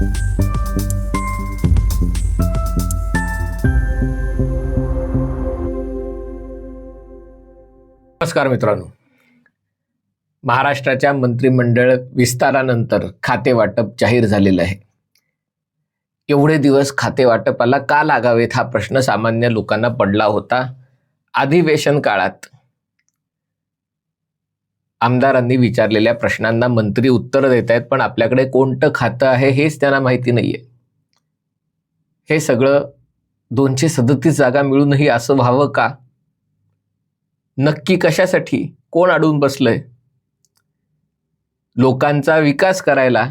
नमस्कार मित्रांनो. महाराष्ट्राच्या मंत्रिमंडळ विस्तारानंतर खाते वाटप जाहीर झालेलं आहे. एवढे दिवस खाते वाटपाला का लागावेत हा प्रश्न सामान्य लोकांना पडला होता. अधिवेशन काळात आमदारांनी विचारलेल्या प्रश्नांना मंत्री उत्तर देत आहेत पण आपल्याकडे कोणतं खातं आहे हेच त्यांना माहिती नाहीये. हे सगळं दोनशे सदतीस जागा मिळूनही असं व्हावं का? नक्की कशासाठी? कोण अडून बसलंय? लोकांचा विकास करायला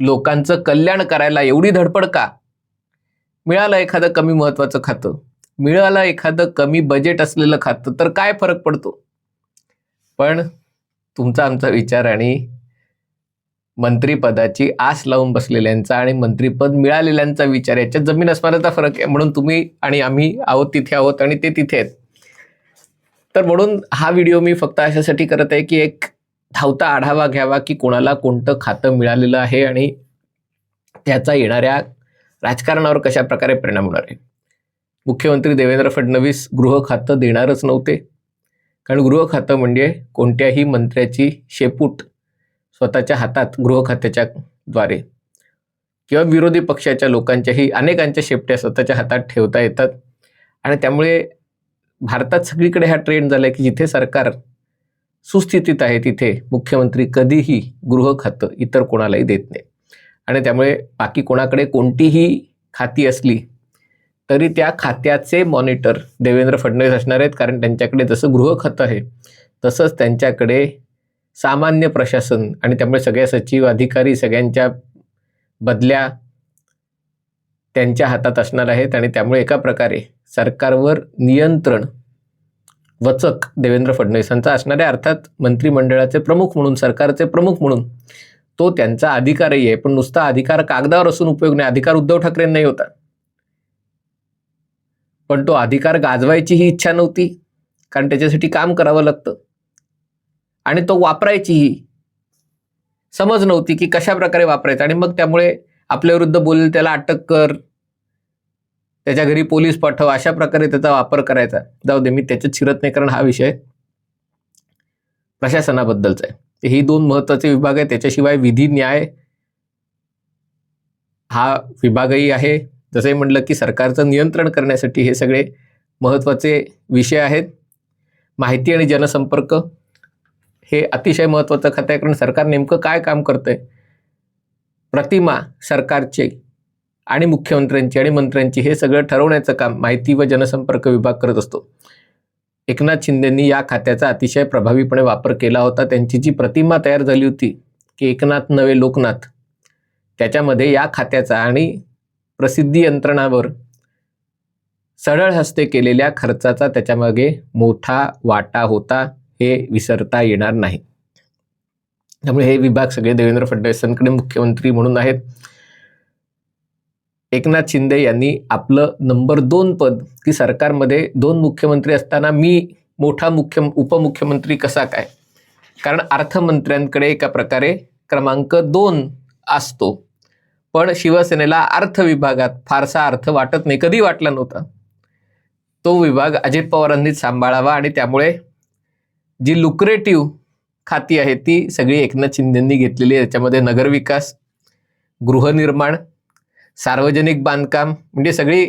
लोकांचं कल्याण करायला एवढी धडपड का? मिळालं एखादं कमी महत्वाचं खातं? मिळालं एखादं कमी बजेट असलेलं खातं तर काय फरक पडतो? पण तुमचा आमचा विचार आणि मंत्रीपदाची आस लावून बसलेल्यांचा आणि मंत्रीपद मिळालेल्यांचा विचार याच्यात जमीन अस्मानाचा फरक आहे. म्हणून तुम्ही आणि आम्ही आहोत तिथे आहोत आणि ते तिथे आहेत. तर म्हणून हा व्हिडिओ मी फक्त अशासाठी करत आहे की एक धावता आढावा घ्यावा की कोणाला कोणतं खातं मिळालेलं आहे आणि त्याचा येणाऱ्या राजकारणावर कशा प्रकारे परिणाम होणार आहे. मुख्यमंत्री देवेंद्र फडणवीस गृह खातं देणारच नव्हते. कारण गृह खातं म्हणजे कोणत्याही मंत्र्याची शेपूट स्वतःच्या हातात गृह खात्याच्या द्वारे किंवा विरोधी पक्षाच्या लोकांच्याही अनेकांच्या शेपट्या स्वतःच्या हातात ठेवता येतात. आणि त्यामुळे भारतात सगळीकडे हा ट्रेंड झाला आहे की जिथे सरकार सुस्थितीत आहे तिथे मुख्यमंत्री कधीही गृह खातं इतर कोणालाही देत नाही. आणि त्यामुळे बाकी कोणाकडे कोणतीही खाती असली तरी त्या खात्याचे मॉनिटर देवेंद्र फडणवीस असणार आहेत. कारण त्यांच्याकडे जसं गृहखत आहे तसंच त्यांच्याकडे सामान्य प्रशासन आणि त्यामुळे सगळ्या सचिव अधिकारी सगळ्यांच्या बदल्या त्यांच्या हातात असणार आहेत. आणि त्यामुळे एका प्रकारे सरकारवर नियंत्रण वचक देवेंद्र फडणवीसांचा असणार आहे. अर्थात मंत्रिमंडळाचे प्रमुख म्हणून सरकारचे प्रमुख म्हणून तो त्यांचा अधिकारही आहे. पण नुसता अधिकार कागदावर असून उपयोग नाही. अधिकार उद्धव ठाकरेंनाही होता. पण तो अधिकार गाजवायची ही इच्छा नव्हती कारण त्याच्यासाठी काम करावं लागतं. आणि तो वापरायचीही समज नव्हती की कशा प्रकारे वापरायचा. आणि मग त्यामुळे आपल्या विरुद्ध बोलेल त्याला अटक कर त्याच्या घरी पोलीस पाठव अशा प्रकारे त्याचा वापर करायचा. जाऊ दे मी त्याच्यात शिरत नाही कारण हा विषय प्रशासनाबद्दलचा आहे. ही दोन महत्त्वाचे विभाग आहे त्याच्याशिवाय विधी न्याय हा विभागही आहे. जसंही म्हटलं की सरकारचं नियंत्रण करण्यासाठी हे सगळे महत्त्वाचे विषय आहेत. माहिती आणि जनसंपर्क हे अतिशय महत्त्वाचं खातं आहे. कारण सरकार नेमकं काय काम करतं आहे प्रतिमा सरकारचे आणि मुख्यमंत्र्यांची आणि मंत्र्यांची हे सगळं ठरवण्याचं काम माहिती व जनसंपर्क विभाग करत असतो. एकनाथ शिंदेंनी या खात्याचा अतिशय प्रभावीपणे वापर केला होता. त्यांची जी प्रतिमा तयार झाली होती की एकनाथ नवे लोकनाथ त्याच्यामध्ये या खात्याचा आणि प्रसिद्धी यंत्रणावर सरळ हस्ते केलेल्या खर्चाचा त्याच्यामागे मोठा वाटा होता हे विसरता येणार नाही. त्यामुळे हे विभाग सगळे देवेंद्र फडणवीसांकडे मुख्यमंत्री म्हणून आहेत. एकनाथ शिंदे यांनी आपलं नंबर दोन पद की सरकारमध्ये दोन मुख्यमंत्री असताना मी मोठा मुख्य उपमुख्यमंत्री कसा काय? कारण अर्थमंत्र्यांकडे एका प्रकारे क्रमांक दोन असतो. पण शिवसेनेला अर्थ विभागात फारसा अर्थ वाटत नाही. कधी वाटला नव्हता? तो विभाग अजित पवारांनीच सांभाळावा आणि त्यामुळे जी लुक्रेटिव्ह खाती आहेत ती सगळी एकनाथ शिंदेंनी घेतलेली आहे. त्याच्यामध्ये नगरविकास गृहनिर्माण सार्वजनिक बांधकाम म्हणजे सगळी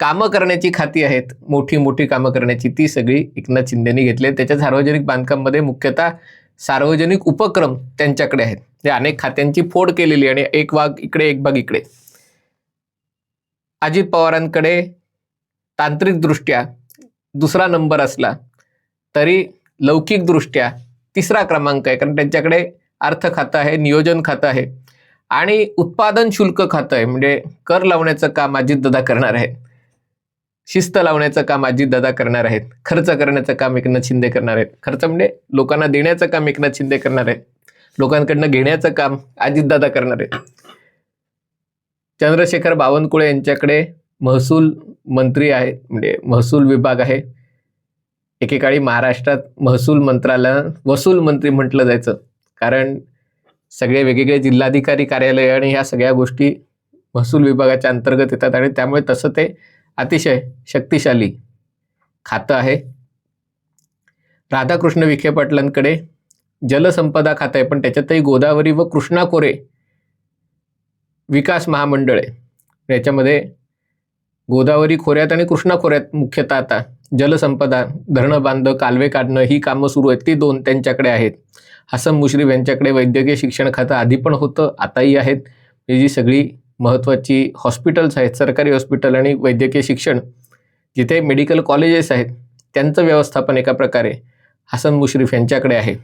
कामं करण्याची खाती आहेत. मोठी मोठी कामं करण्याची ती सगळी एकनाथ शिंदेनी घेतली त्याच्या सार्वजनिक बांधकाममध्ये मुख्यतः सार्वजनिक उपक्रम त्यांच्याकडे आहेत. जे अनेक खात्यांची फोड केलेली आणि एक भाग इकडे एक भाग इकडे. अजित पवारांकडे तांत्रिकदृष्ट्या दुसरा नंबर असला तरी लौकिकदृष्ट्या तिसरा क्रमांक आहे कारण त्यांच्याकडे अर्थ खातं आहे नियोजन खातं आहे आणि उत्पादन शुल्क खातं आहे. म्हणजे कर लावण्याचं काम अजितदादा करणार आहेत शिस्त लावण्याचं काम अजितदादा करणार आहेत. खर्च करण्याचं काम एकनाथ शिंदे करणार आहेत. खर्च म्हणजे लोकांना देण्याचं काम एकनाथ शिंदे करणार आहेत. लोकांकडनं घेण्याचं काम अजितदादा करणार आहेत. चंद्रशेखर बावनकुळे यांच्याकडे महसूल मंत्री आहे म्हणजे महसूल विभाग आहे. एकेकाळी महाराष्ट्रात महसूल मंत्रालय वसूल मंत्री म्हटलं जायचं. कारण सगळे वेगवेगळे जिल्हाधिकारी कार्यालय आणि ह्या सगळ्या गोष्टी महसूल विभागाच्या अंतर्गत येतात आणि त्यामुळे तसं ते अतिशय शक्तिशाली खातं आहे. राधाकृष्ण विखे पाटलांकडे जलसंपदा खातं आहे पण त्याच्यातही गोदावरी व कृष्णा खोरे विकास महामंडळ. आहे याच्यामध्ये गोदावरी खोऱ्यात आणि कृष्णा खोऱ्यात मुख्यतः आता जलसंपदा धरणं बांधणं कालवे काढणं ही कामं सुरू आहेत ती दोन त्यांच्याकडे आहेत. हसन मुश्रीफ यांच्याकडे वैद्यकीय शिक्षण खातं आधी पण होतं आताही आहेत. ही जी सगळी महत्त्वाची हॉस्पिटल्स आहेत सरकारी हॉस्पिटल आणि वैद्यकीय शिक्षण जिथे मेडिकल कॉलेजेस आहेत त्यांचं व्यवस्थापन एका प्रकारे हसन मुश्रीफ यांच्याकडे आहे.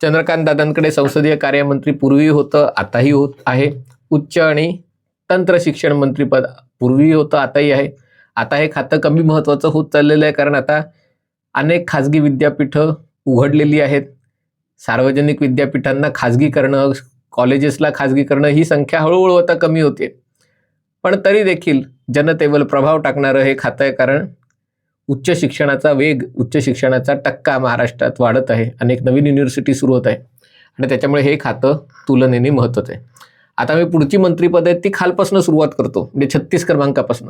चंद्रकांत दादांकडे संसदीय कार्यमंत्री पूर्वी होतं आताही होत आहे. उच्च आणि तंत्र शिक्षण मंत्रीपद पूर्वी होतं आताही आहे. आता हे खातं कमी महत्त्वाचं होत चाललेलं आहे कारण आता अनेक खाजगी विद्यापीठं उघडलेली आहेत. सार्वजनिक विद्यापीठांना खाजगी करणं कॉलेजेसला खाजगी करणं ही संख्या हळूहळू आता कमी होते. पण तरी देखील जनतेवर प्रभाव टाकणारं हे खातं आहे कारण उच्च शिक्षणाचा वेग उच्च शिक्षणाचा टक्का महाराष्ट्रात वाढत आहे. अनेक नवीन युनिव्हर्सिटी सुरू होत आहे. आणि त्याच्यामुळे हे खातं तुलनेने महत्त्वाचं आहे. आता मी पुढची मंत्रीपद आहेत ती खालपासून सुरुवात करतो. म्हणजे छत्तीस क्रमांकापासून.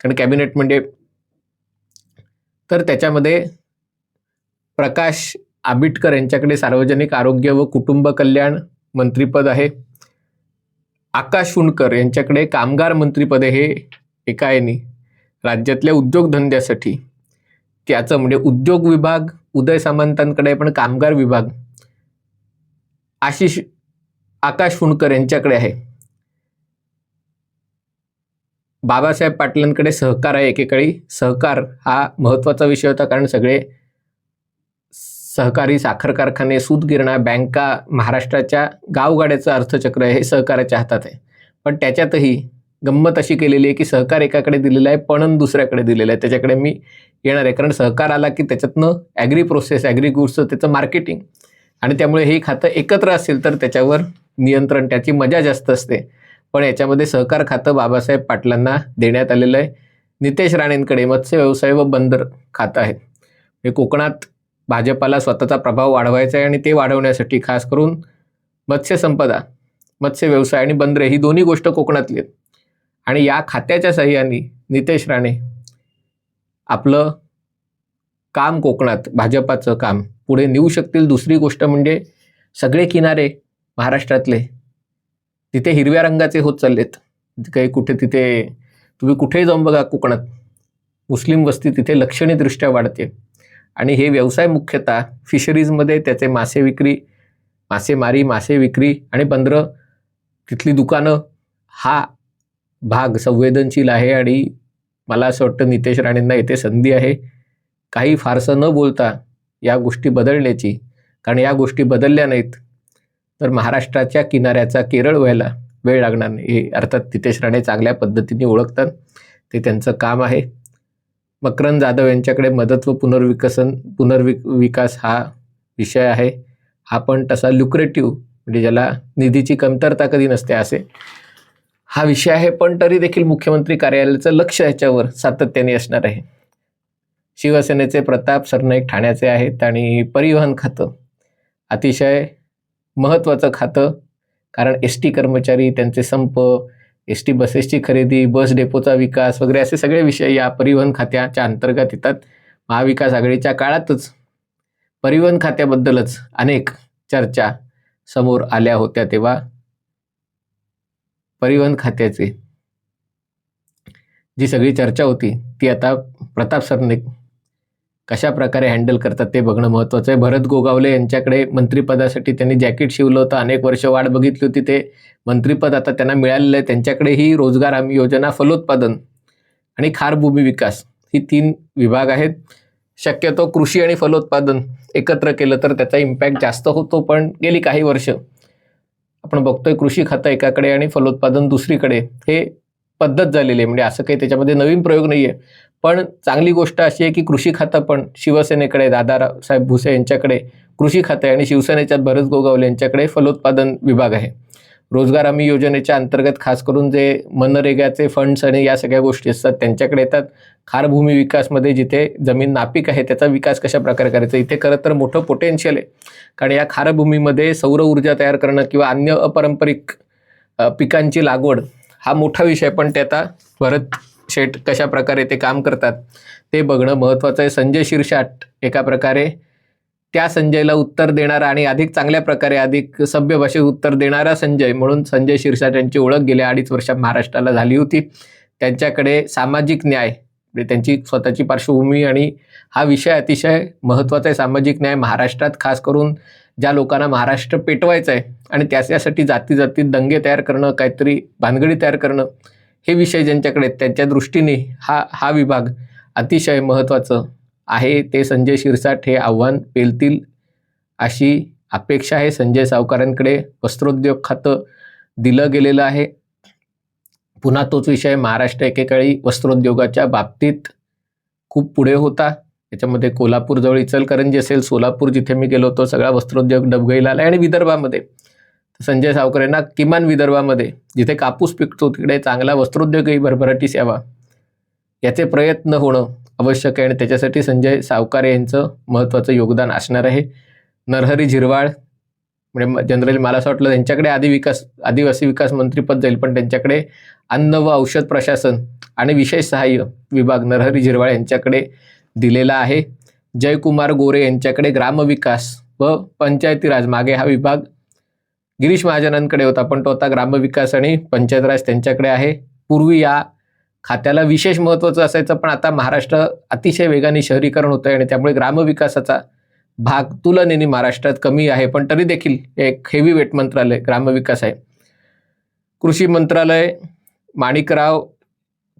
कारण कॅबिनेट म्हणजे तर त्याच्यामध्ये प्रकाश आबिटकर यांच्याकडे सार्वजनिक आरोग्य व कुटुंब कल्याण मंत्रीपद आहे. आकाश फुंडकर यांच्याकडे कामगार मंत्रीपद हे एका याने राज्यातल्या उद्योगधंद्यासाठी. त्याचं म्हणजे उद्योग विभाग उदय सामंतांकडे पण कामगार विभाग. आशिष आकाश फुंडकर यांच्याकडे आहे. बाबासाहेब पाटलांकडे सहकार आहे एकेकाळी. सहकार हा महत्त्वाचा विषय होता कारण सगळे सहकारी साखर कारखाने सूत गिरणा बँका महाराष्ट्राच्या गावगाड्याचं अर्थचक्र आहे हे सहकाराच्या हातात आहे. पण त्याच्यातही गंमत अशी केलेली आहे की सहकार एकाकडे दिलेलं आहे पणन दुसऱ्याकडे दिलेलं आहे. त्याच्याकडे मी येणार आहे. कारण सहकार आला की त्याच्यातनं ॲग्री प्रोसेस ॲग्री गुड्सचं त्याचं मार्केटिंग आणि त्यामुळे हे खातं एकत्र असेल तर त्याच्यावर नियंत्रण त्याची मजा जास्त असते. पण याच्यामध्ये सहकार खातं बाबासाहेब पाटलांना देण्यात आलेलं आहे. नितेश राणेंकडे मत्स्य व्यवसाय व बंदर खातं आहे हे कोकणात भाजपाला स्वतःचा प्रभाव वाढवायचा आहे आणि ते वाढवण्यासाठी खास करून मत्स्यसंपदा मत्स्य व्यवसाय आणि बंदरे ही दोन्ही गोष्ट कोकणातली आहेत. आणि या खात्याच्या सहाय्याने नितेश राणे आपलं काम कोकणात भाजपाचं काम पुढे नेऊ शकतील. दुसरी गोष्ट म्हणजे सगळे किनारे महाराष्ट्रातले तिथे हिरव्या रंगाचे होत चाललेत. काही कुठे तिथे तुम्ही कुठेही जाऊन बघा कोकणात मुस्लिम वस्ती तिथे लक्षणीयदृष्ट्या वाढते. आणि हे व्यवसाय मुख्यतः फिशरीजमध्ये त्याचे मासे विक्री मासेमारी मासे विक्री आणि बंदरं तिथली दुकानं हा भाग संवेदनशील आहे आणि मला असं वाटतं नितेश राणेंना येथे संधी आहे. काही फारसं न बोलता या गोष्टी बदलण्याची कारण या गोष्टी बदलल्या नाहीत तर महाराष्ट्राच्या किनाऱ्याचा केरळ व्हायला वेळ लागणार नाही. हे अर्थात नितेश राणे चांगल्या पद्धतीने ओळखतात. ते त्यांचं काम आहे. मकरंद जाधव यांच्याकडे मदत व पुनर्विकसन पुनर्वि विकास हा विषय आहे. हा पण तसा लुक्रेटिव्ह म्हणजे ज्याला निधीची कमतरता कधी नसते असे. हा विषय आहे पण तरी देखील मुख्यमंत्री कार्यालयाचं लक्ष ह्याच्यावर सातत्याने असणार आहे. शिवसेनेचे प्रताप सरनाईक ठाण्याचे आहेत आणि परिवहन खातं. अतिशय महत्त्वाचं खातं कारण एस टी कर्मचारी त्यांचे संप एस टी बसेसची खरेदी बस डेपोचा विकास वगैरे असे सगळे विषय या परिवहन खात्याच्या अंतर्गत येतात. महाविकास आघाडीच्या काळातच परिवहन खात्याबद्दलच अनेक चर्चा समोर आल्या होत्या तेव्हा. परिवहन खात्याचे जी सगळी चर्चा होती ती आता प्रताप सरने कशा प्रकारे हँडल करतात ते बघणं महत्त्वाचं आहे. भरत गोगावले यांच्याकडे मंत्रिपदासाठी त्यांनी जॅकेट शिवलं होतं. अनेक वर्ष वाट बघितली होती ते. मंत्रीपद आता त्यांना मिळालेलं आहे. त्यांच्याकडेही रोजगार हमी योजना फलोत्पादन आणि खार भूमी विकास ही तीन विभाग आहेत. शक्यतो कृषी आणि फलोत्पादन एकत्र केलं तर त्याचा इम्पॅक्ट जास्त होतो पण गेली काही वर्ष आपण बघतोय कृषी खातं एकाकडे आणि फलोत्पादन दुसरीकडे. हे पद्धत झालेली आहे. म्हणजे असं काही त्याच्यामध्ये नवीन प्रयोग नाही आहे पण चांगली गोष्ट अशी आहे की कृषी खातं पण शिवसेनेकडे दादासाहेब भुसे यांच्याकडे कृषी खातं आहे आणि शिवसेनेच्यात भरत गोगावले यांच्याकडे फलोत्पादन विभाग आहे. रोजगार हमी योजनेच्या अंतर्गत खास करून जे मनरेगाचे फंड्स आणि या सगळ्या गोष्टी असतात त्यांच्याकडे येतात. खारभूमी विकासमध्ये जिथे जमीन नापीक आहे त्याचा विकास कशा प्रकारे करायचा? इथे खरं तर मोठं पोटेन्शियल आहे. कारण या खारभूमीमध्ये सौर ऊर्जा तयार करणं किंवा अन्य अपारंपरिक पिकांची लागवड हा मोठा विषय पण ते आता भरत शेठ कशा प्रकारे ते काम करतात ते बघणं महत्त्वाचं आहे. संजय शिरसाट एका प्रकारे त्या संजयला उत्तर देणारा आणि अधिक चांगल्या प्रकारे अधिक सभ्य भाषेत उत्तर देणारा संजय म्हणून संजय शिरसाट यांची ओळख गेल्या अडीच वर्षात महाराष्ट्राला झाली होती. त्यांच्याकडे सामाजिक न्याय म्हणजे त्यांची स्वतःची पार्श्वभूमी आणि हा विषय अतिशय महत्त्वाचा आहे. सामाजिक न्याय महाराष्ट्रात खास करून ज्या लोकांना महाराष्ट्र पेटवायचं आहे आणि त्याच्यासाठी जाती जातीत दंगे तयार करणं काहीतरी भानगडी तयार करणं हे विषय ज्यांच्याकडे त्यांच्या दृष्टीने हा हा विभाग अतिशय महत्त्वाचं आहे ते संजय शिरसाट हे आव्हान पेलतील अशी अपेक्षा आहे. संजय सावकारांकडे वस्त्रोद्योग खातं दिलं गेलेलं आहे. पुन्हा तोच विषय महाराष्ट्र एकेकाळी वस्त्रोद्योगाच्या बाबतीत खूप पुढे होता. याच्यामध्ये कोल्हापूरजवळ इचलकरंजी असेल सोलापूर जिथे मी गेलो होतो सगळा वस्त्रोद्योग डबघाईला आला आणि विदर्भामध्ये. संजय सावकर यांना किमान विदर्भामध्ये जिथे कापूस पिकतो तिकडे चांगला वस्त्रोद्योगही भरभराटीस यावा याचे प्रयत्न होणं आवश्यक आहे आणि त्याच्यासाठी संजय सावकारे यांचं महत्त्वाचं योगदान असणार आहे. नरहरी झिरवाळ म्हणजे जनरली मला असं वाटलं त्यांच्याकडे आदी विकास आदिवासी विकास मंत्रीपद जाईल पण त्यांच्याकडे अन्न व औषध प्रशासन आणि विशेष सहाय्य विभाग नरहरी झिरवाळ यांच्याकडे दिलेला आहे. जयकुमार गोरे यांच्याकडे ग्रामविकास व पंचायती राज मागे हा विभाग. गिरीश महाजनांकडे होता पण तो आता ग्रामविकास आणि पंचायत राज त्यांच्याकडे आहे. पूर्वी या खात्याला विशेष महत्त्वाचं असायचं पण आता महाराष्ट्र अतिशय वेगाने शहरीकरण होतं आहे आणि त्यामुळे ग्रामविकासाचा भाग तुलनेने महाराष्ट्रात कमी आहे. पण तरी देखील एक हेवी वेट मंत्रालय ग्रामविकास आहे. कृषी मंत्रालय माणिकराव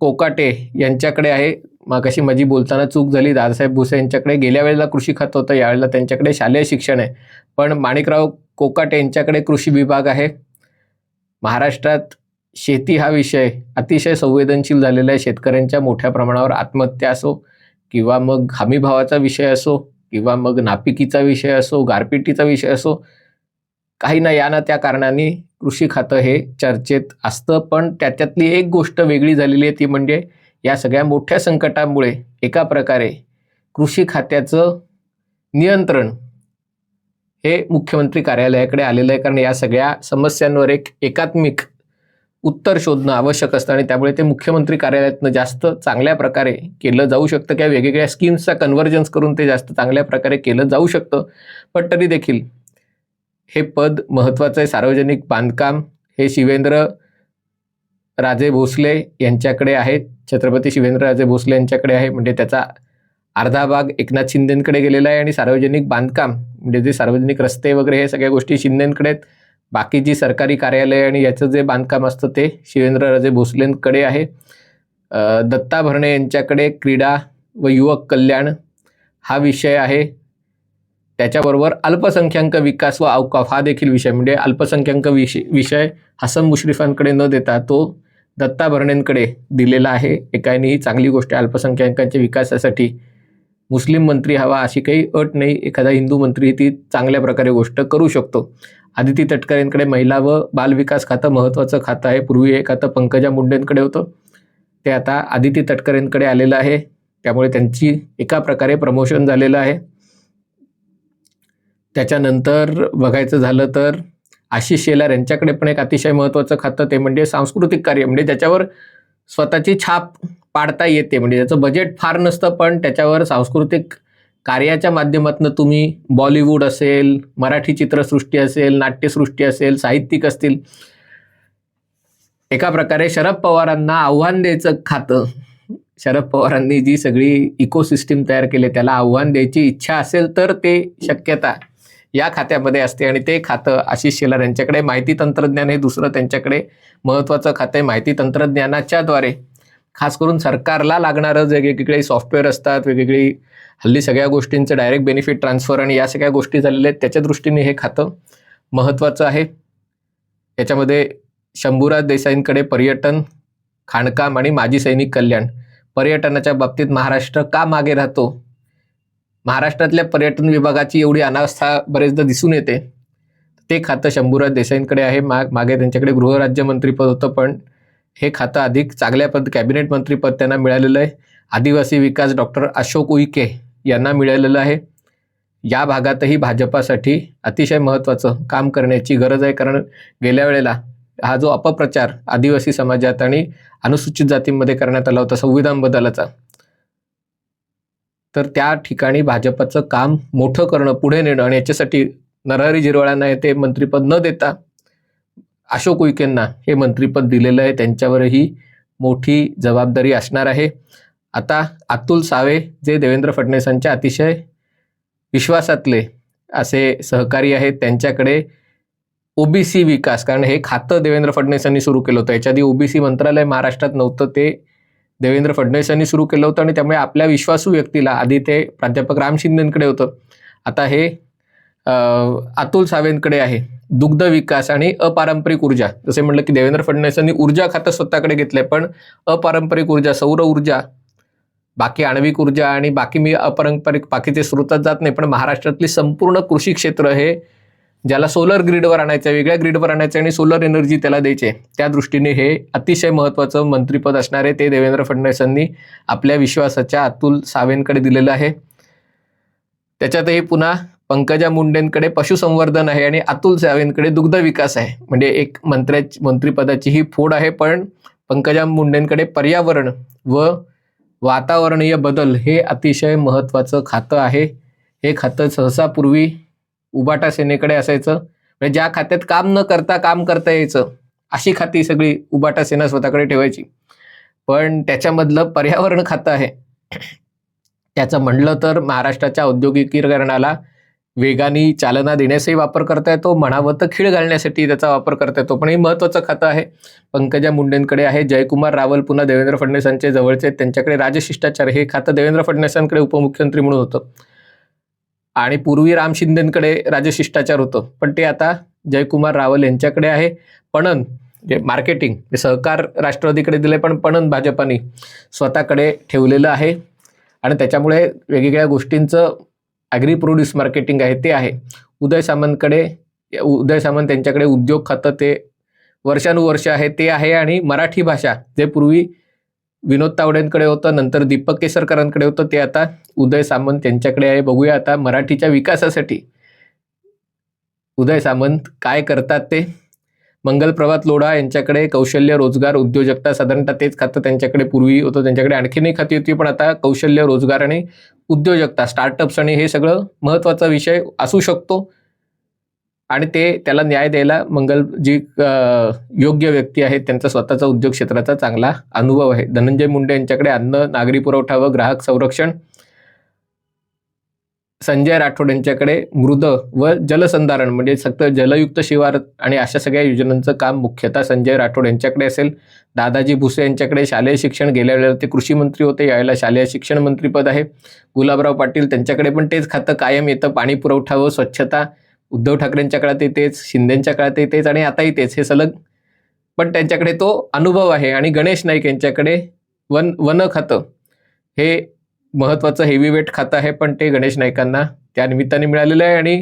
कोकाटे यांच्याकडे आहे. मागाशी माझी बोलताना चूक झाली. दादासाहेब भुसे यांच्याकडे गेल्या वेळेला कृषी खातं होतं यावेळेला त्यांच्याकडे शालेय शिक्षण आहे. पण माणिकराव कोकाटे यांच्याकडे कृषी विभाग आहे. महाराष्ट्रात शेती हा विषय अतिशय संवेदनशील झालेला आहे. शेतकऱ्यांच्या मोठ्या प्रमाणावर आत्महत्या असो किंवा मग हमीभावाचा विषय असो किंवा मग नापिकीचा विषय असो गारपिटीचा विषय असो काही ना या ना त्या कारणाने कृषी खातं हे चर्चेत असतं. पण त्याच्यातली एक गोष्ट वेगळी झालेली आहे ती म्हणजे या सगळ्या मोठ्या संकटामुळे एका प्रकारे कृषी खात्याचं नियंत्रण हे मुख्यमंत्री कार्यालयाकडे आलेलं आहे. कारण या सगळ्या समस्यांवर एक एकात्मिक उत्तर शोधणं आवश्यक असतं आणि त्यामुळे ते मुख्यमंत्री कार्यालयातनं जास्त चांगल्या प्रकारे केलं जाऊ शकतं किंवा वेगवेगळ्या स्कीम्सचा कन्व्हर्जन्स करून ते जास्त चांगल्या प्रकारे केलं जाऊ शकतं. पण तरी देखील हे पद महत्त्वाचं आहे. सार्वजनिक बांधकाम हे शिवेंद्र राजे भोसले यांच्याकडे आहे. छत्रपती शिवेंद्र राजे भोसले यांच्याकडे आहे. म्हणजे त्याचा अर्धा भाग एकनाथ शिंदेंकडे गेलेला आहे. आणि सार्वजनिक बांधकाम म्हणजे जे सार्वजनिक रस्ते वगैरे हे सगळ्या गोष्टी शिंदेंकडे आहेत. बाकी जी सरकारी कार्यालय आणि याचं जे बांधकाम असतं ते शिवेंद्रराजे भोसलेंकडे आहे. दत्ता भरणे यांच्याकडे क्रीडा व युवक कल्याण हा विषय आहे. त्याच्याबरोबर अल्पसंख्याक विकास व अवकाफ हा देखील विषय म्हणजे अल्पसंख्याक विषय विषय हसन मुश्रीफांकडे न देता तो दत्ता भरणेंकडे दिलेला आहे. एकाने ही चांगली गोष्ट आहे. अल्पसंख्याकांच्या विकासासाठी मुस्लिम मंत्री हवा अशी काही अट नाही. एखादा हिंदू मंत्री ती चांगल्या प्रकारे गोष्ट करू शकतो. आदिती तटकरेंकडे महिला व बालविकास खातं महत्त्वाचं खातं आहे. पूर्वी हे खातं पंकजा मुंडेंकडे होतं. ते आता आदिती तटकरेंकडे आलेलं आहे. त्यामुळे त्यांची एका प्रकारे प्रमोशन झालेलं आहे. त्याच्यानंतर बघायचं झालं तर आशिष शेलार यांच्याकडे पण एक अतिशय महत्त्वाचं खातं ते म्हणजे सांस्कृतिक कार्य. म्हणजे ज्याच्यावर स्वतःची छाप पाडता येते. म्हणजे त्याचं बजेट फार नसतं पण त्याच्यावर सांस्कृतिक कार्याच्या माध्यमातून तुम्ही बॉलिवूड असेल मराठी चित्रसृष्टी असेल नाट्यसृष्टी असेल साहित्यिक असतील एका प्रकारे शरद पवारांना आव्हान द्यायचं खातं. शरद पवारांनी जी सगळी इकोसिस्टीम तयार केली त्याला आव्हान द्यायची इच्छा असेल तर ते शक्यता या खात्यामध्ये असते आणि ते खातं आशिष शेलार यांच्याकडे माहिती तंत्रज्ञान हे दुसरं त्यांच्याकडे महत्त्वाचं खातं आहे. माहिती तंत्रज्ञानाच्याद्वारे खास करून सरकारला लागणारं जे वेगवेगळे सॉफ्टवेअर असतात वेगवेगळी हल्ली सगळ्या गोष्टींचं डायरेक्ट बेनिफिट ट्रान्सफर आणि या सगळ्या गोष्टी झालेल्या आहेत त्याच्या दृष्टीने हे खातं महत्त्वाचं आहे. याच्यामध्ये शंभूराज देसाईंकडे पर्यटन खाणकाम आणि माजी सैनिक कल्याण पर्यटनाच्या बाबतीत महाराष्ट्र का मागे राहतो? महाराष्ट्रातल्या पर्यटन विभागाची एवढी अनावस्था बरेचदा दिसून येते. ते खातं शंभूराज देसाईंकडे आहे. मा मागे त्यांच्याकडे गृहराज्यमंत्रीपद होतं पण हे खातं अधिक चांगल्या पद कॅबिनेट मंत्रीपद त्यांना मिळालेलं आहे. आदिवासी विकास डॉक्टर अशोक उईके यांना मिळालेलं आहे. या भागातही भाजपासाठी अतिशय महत्त्वाचं काम करण्याची गरज आहे कारण गेल्या वेळेला हा जो अपप्रचार आदिवासी समाजात आणि अनुसूचित जातींमध्ये करण्यात आला होता संविधान बदलाचा तर त्या ठिकाणी भाजपचं काम मोठं करणं पुढे नेणं आणि याच्यासाठी नरहरी झिरवाळांना हे ते मंत्रिपद न देता अशोक उईकेंना हे मंत्रिपद दिलेलं आहे. त्यांच्यावरही मोठी जबाबदारी असणार आहे. आता अतुल सावे जे देवेंद्र फडणवीसांच्या अतिशय विश्वासातले असे सहकारी आहेत त्यांच्याकडे ओबीसी विकास कारण हे खातं देवेंद्र फडणवीसांनी सुरू केलं होतं. याच्या आधी ओबीसी मंत्रालय महाराष्ट्रात नव्हतं ते देवेंद्र फडणवीसांनी सुरू केलं होतं आणि त्यामुळे आपल्या विश्वासू व्यक्तीला आधी ते प्राध्यापक राम शिंदेंकडे होतं. आता हे अतुल सावेंकडे आहे. दुग्ध विकास आणि अपारंपरिक ऊर्जा. जसे म्हटलं की देवेंद्र फडणवीसांनी ऊर्जा खातं स्वतःकडे घेतलंय पण अपारंपरिक ऊर्जा सौर ऊर्जा बाकी आण्विक ऊर्जा आणि बाकी मी अपारंपरिक बाकीचे स्रोतात जात नाही पण महाराष्ट्रातली संपूर्ण कृषी क्षेत्र हे ज्याला सोलर ग्रीडवर आणायचं आहे वेगळ्या ग्रीडवर आणायचं आहे आणि सोलर एनर्जी त्याला द्यायचे त्या दृष्टीने हे अतिशय महत्त्वाचं मंत्रिपद असणारे ते देवेंद्र फडणवीसांनी आपल्या विश्वासाच्या अतुल सावेंकडे दिलेलं आहे. त्याच्यातही पुन्हा पंकजा मुंडेंकडे पशुसंवर्धन आहे आणि अतुल सावेंकडे दुग्ध विकास आहे. म्हणजे एक मंत्र्याची मंत्रिपदाची ही फोड आहे पण पंकजा मुंडेंकडे पर्यावरण व वातावरणीय बदल हे अतिशय महत्त्वाचं खातं आहे. हे खातं सहसा पूर्वी उबाटा सेनेकडे असायचं. म्हणजे ज्या खात्यात काम न करता काम करता यायचं अशी खाती सगळी उबाटा सेना स्वतःकडे ठेवायची. पण त्याच्यामधलं पर्यावरण खातं आहे. त्याचं म्हणलं तर महाराष्ट्राच्या औद्योगिकीकरणाला वेगाने चालना देण्यासही वापर करता येतो म्हणावं तर खीळ घालण्यासाठी त्याचा वापर करता येतो पण हे महत्त्वाचं खातं आहे. पंकजा मुंडेंकडे आहे जयकुमार रावल पुन्हा देवेंद्र फडणवीसांचे जवळचे त्यांच्याकडे राजशिष्टाचार हे खातं देवेंद्र फडणवीसांकडे उपमुख्यमंत्री म्हणून होतं. आणि पूर्वी राम शिंदेंकडे राजशिष्टाचार होतं. पण ते आता जयकुमार रावल यांच्याकडे आहे. पणन जे मार्केटिंग सहकार राष्ट्रवादीकडे दिले पण पणन भाजपाने स्वतःकडे ठेवलेलं आहे. आणि त्याच्यामुळे वेगवेगळ्या गोष्टींचं ॲग्री प्रोड्यूस मार्केटिंग आहे ते आहे. उदय सामंतकडे उदय सामंत यांच्याकडे उद्योग खातं ते वर्षानुवर्ष आहे ते आहे. आणि मराठी भाषा जे पूर्वी विनोद तावडेंकडे होतं नंतर दीपक केसरकरांकडे होतं. ते आता उदय सामंत यांच्याकडे आहे. बघूया आता मराठीच्या विकासासाठी. उदय सामंत काय करतात ते? मंगल प्रभात लोढा यांच्याकडे कौशल्य रोजगार उद्योजकता साधारणतः तेच खातं त्यांच्याकडे पूर्वी होतं त्यांच्याकडे आणखीनही खाती होती. पण आता कौशल्य रोजगार आणि उद्योजकता स्टार्टअप्स आणि हे सगळं महत्त्वाचा विषय असू शकतो. आणि ते त्याला न्याय द्यायला मंगल जी योग्य व्यक्ती आहेत त्यांचा स्वतःचा उद्योग क्षेत्राचा चांगला अनुभव आहे. धनंजय मुंडे यांच्याकडे अन्न नागरी पुरवठा व ग्राहक संरक्षण संजय राठोड यांच्याकडे मृद व जलसंधारण म्हणजे फक्त जलयुक्त शिवार आणि अशा सगळ्या योजनांचं काम मुख्यतः संजय राठोड यांच्याकडे असेल. दादाजी भुसे यांच्याकडे शालेय शिक्षण गेल्या वेळेला ते कृषी मंत्री होते यावेळेला शालेय शिक्षण मंत्रीपद आहे. गुलाबराव पाटील त्यांच्याकडे पण तेच खातं कायम येतं पाणी पुरवठा व स्वच्छता उद्धव ठाकरेंच्या काळातही तेच शिंदेच्या काळातही तेच आणि आताही तेच हे सलग. पण त्यांच्याकडे तो अनुभव आहे आणि गणेश नाईक यांच्याकडे वन वन खातं. हे महत्त्वाचं हेवीवेट खातं आहे पण ते गणेश नाईकांना त्या निमित्ताने मिळालेलं आहे आणि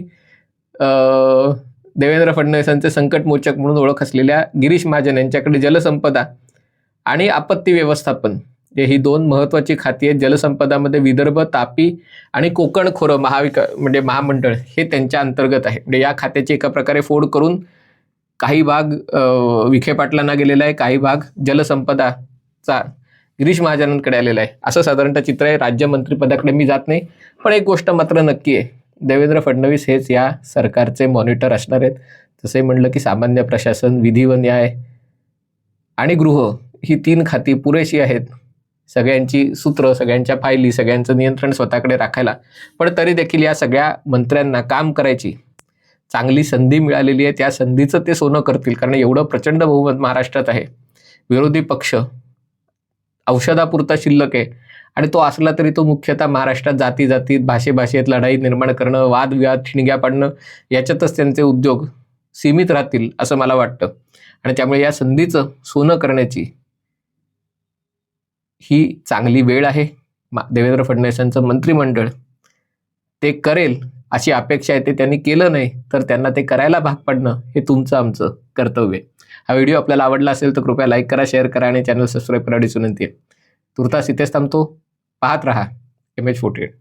देवेंद्र फडणवीसांचे संकटमोचक म्हणून ओळख असलेल्या गिरीश महाजन यांच्याकडे जलसंपदा आणि आपत्ती व्यवस्थापन ही दोन महत्त्वाची खाती आहेत जलसंपदामध्ये विदर्भ तापी आणि कोकण खोरं महाविका म्हणजे महामंडळ हे त्यांच्या अंतर्गत आहे. म्हणजे या खात्याची एका प्रकारे फोड करून काही भाग विखेपाटलांना विखे पाटलांना गेलेला आहे काही भाग जलसंपदाचा गिरीश महाजनांकडे आलेला आहे. असं साधारणतः चित्र आहे. राज्यमंत्रीपदाकडे मी जात नाही. पण एक गोष्ट मात्र नक्की आहे. देवेंद्र फडणवीस हेच या सरकारचे मॉनिटर असणार आहेत. तसे म्हणलं की सामान्य प्रशासन विधी व न्याय आणि गृह ही तीन खाती पुरेशी आहेत. सगळ्यांची सूत्र सगळ्यांच्या फायली सगळ्यांचं नियंत्रण स्वतःकडे राखायला. पण तरी देखील या सगळ्या मंत्र्यांना काम करायची चांगली संधी मिळालेली आहे त्या संधीचं ते सोनं करतील. कारण एवढं प्रचंड बहुमत महाराष्ट्रात आहे. विरोधी पक्ष औषधापुरता शिल्लक आहे. आणि तो असला तरी तो मुख्यतः महाराष्ट्रात जाती जातीत भाषेभाषेत लढाई निर्माण करणं वादविवाद ठिणग्या पाडणं याच्यातच त्यांचे उद्योग सीमित राहतील असं मला वाटतं. आणि त्यामुळे या संधीचं सोनं करण्याची ही चांगली वेळ आहे. मा- देवेंद्र फडणवीसांचं मंत्रिमंडळ ते करेल अशी अपेक्षा आहे ते त्यांनी केलं नाही तर त्यांना ते करायला भाग पडणं हे तुमचं आमचं कर्तव्य आहे. हा व्हिडिओ आपल्याला आवडला असेल तर कृपया लाईक करा शेअर करा आणि चॅनल सबस्क्राईब करायची विनंती आहे. तुर्तास इथेच थांबतो. पाहत रहा. M H forty eight